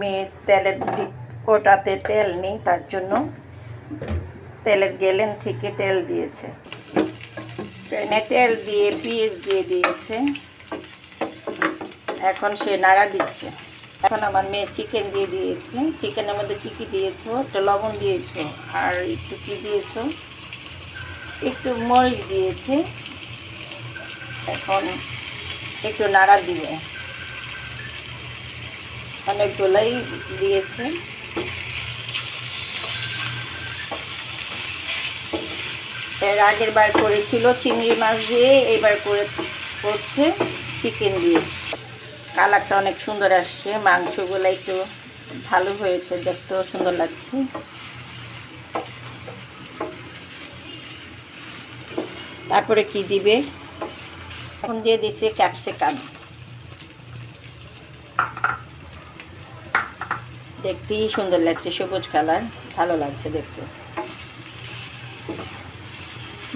মেয়ে তেলের কোটাতে তেল নেই, তার জন্য তেলের গেলেন থেকে তেল দিয়েছে। প্যানে তেল দিয়ে পিস দিয়ে দিয়েছে। এখন সে নাড়া দিচ্ছে। এখন আমার মেয়ে চিকেন দিয়ে দিয়েছে। চিকেনের মধ্যে কী কী দিয়েছ? একটু লবণ দিয়েছ আর একটু কী দিয়েছ? একটু মরিচ দিয়েছে। এখন একটু নাড়া দিবে অনেকগুলোই দিয়েছে। এর আগের বার করেছিল চিংড়ি মাছ দিয়ে, এবার করে করছে চিকেন দিয়ে। কালারটা অনেক সুন্দর আসছে মাংসগুলো একটু ভালো হয়েছে, দেখতেও সুন্দর লাগছে। তারপরে কি দিবে? এখন দিয়ে দিছে ক্যাপসিকাম দেখতেই সুন্দর লাগছে, সবুজ কালার, ভালো লাগছে দেখতে।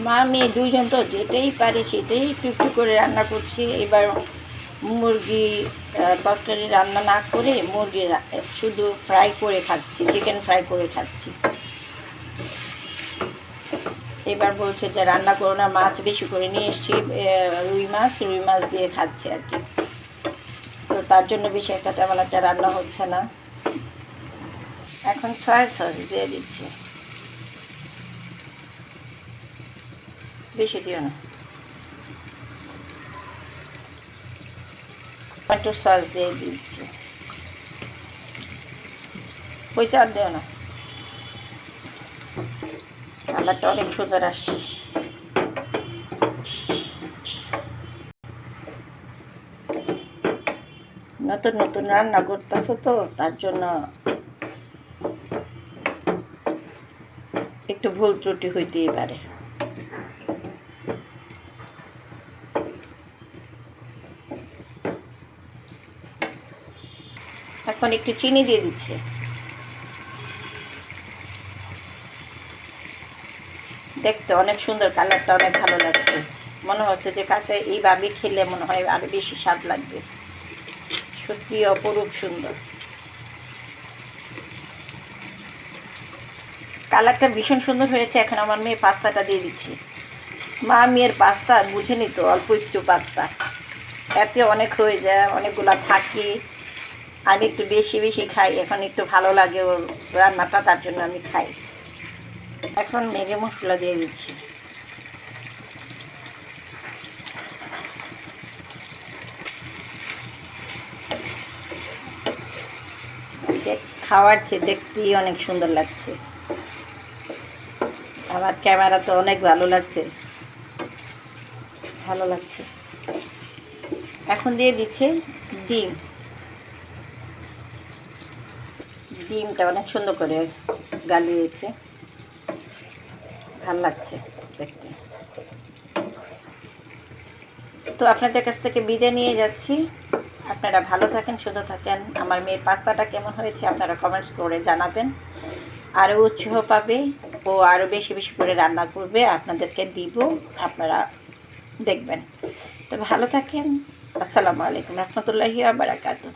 মা, মেয়ে দুইজন তো যেটাই পারে সেটাই একটু একটু করে রান্না করছি। এবার মুরগি তরকারি রান্না না করে মুরগি শুধু ফ্রাই করে খাচ্ছি, চিকেন ফ্রাই করে খাচ্ছি। এবার বলছে যে, রান্না করো না, মাছ বেশি করে নিয়ে এসছি রুই মাছ রুই মাছ দিয়ে খাচ্ছি আর কি। তো তার জন্য বেশি একটা তেমন একটা রান্না হচ্ছে না। এখন সয়া সস দিয়ে দিচ্ছি। বেশি দিও না। টমেটো সস দিয়ে দিচ্ছি। পয়সা আর দিও না। কালারটা অনেক সুন্দর আসছে। নতুন নতুন রান্না করতেছো তো, তার জন্য একটু ভুল ত্রুটি হইতেই পারে। এখন একটু চিনি দিয়ে দিচ্ছে। দেখতে অনেক সুন্দর, কালারটা অনেক ভালো লাগছে। মনে হচ্ছে যে কাঁচা এইভাবে খেলে মনে হয় আরও বেশি স্বাদ লাগবে। সত্যি অপরূপ সুন্দর। কালারটা ভীষণ সুন্দর হয়েছে, এখন আমার মেয়ে পাস্তাটা দিয়ে দিচ্ছি। মা মেয়ের পাস্তা বুঝে নিত অল্প একটু পাস্তা। এতে অনেক হয়ে যায়, অনেকগুলা থাকে। আমি একটু বেশি বেশি খাই, এখন একটু ভালো লাগে ওর রান্নাটা, তার জন্য আমি খাই। এখন মেরে মশলা দিয়ে দিচ্ছি। দেখ- খাওয়াচ্ছে দেখতেই অনেক সুন্দর লাগছে। আমার ক্যামেরা তো অনেক ভালো লাগছে। ভালো লাগছে। এখন দিয়ে দিচ্ছে ডিম। ডিমটা অনেক সুন্দর করে গালিয়েছে। ভালো লাগছে দেখতে। তো আপনাদের কাছ থেকে বিদায় নিয়ে যাচ্ছি। আপনারা ভালো থাকেন সুন্দর থাকেন। আমার মেয়ের পাস্তাটা কেমন হয়েছে আপনারা কমেন্টস করে জানাবেন। আরও উৎসাহ পাবে। ও আরও বেশি বেশি করে রান্না করবে, আপনাদেরকে দিব, আপনারা দেখবেন। তো ভালো থাকেন, আসসালামু আলাইকুম রহমতুল্লাহি বারাকাতু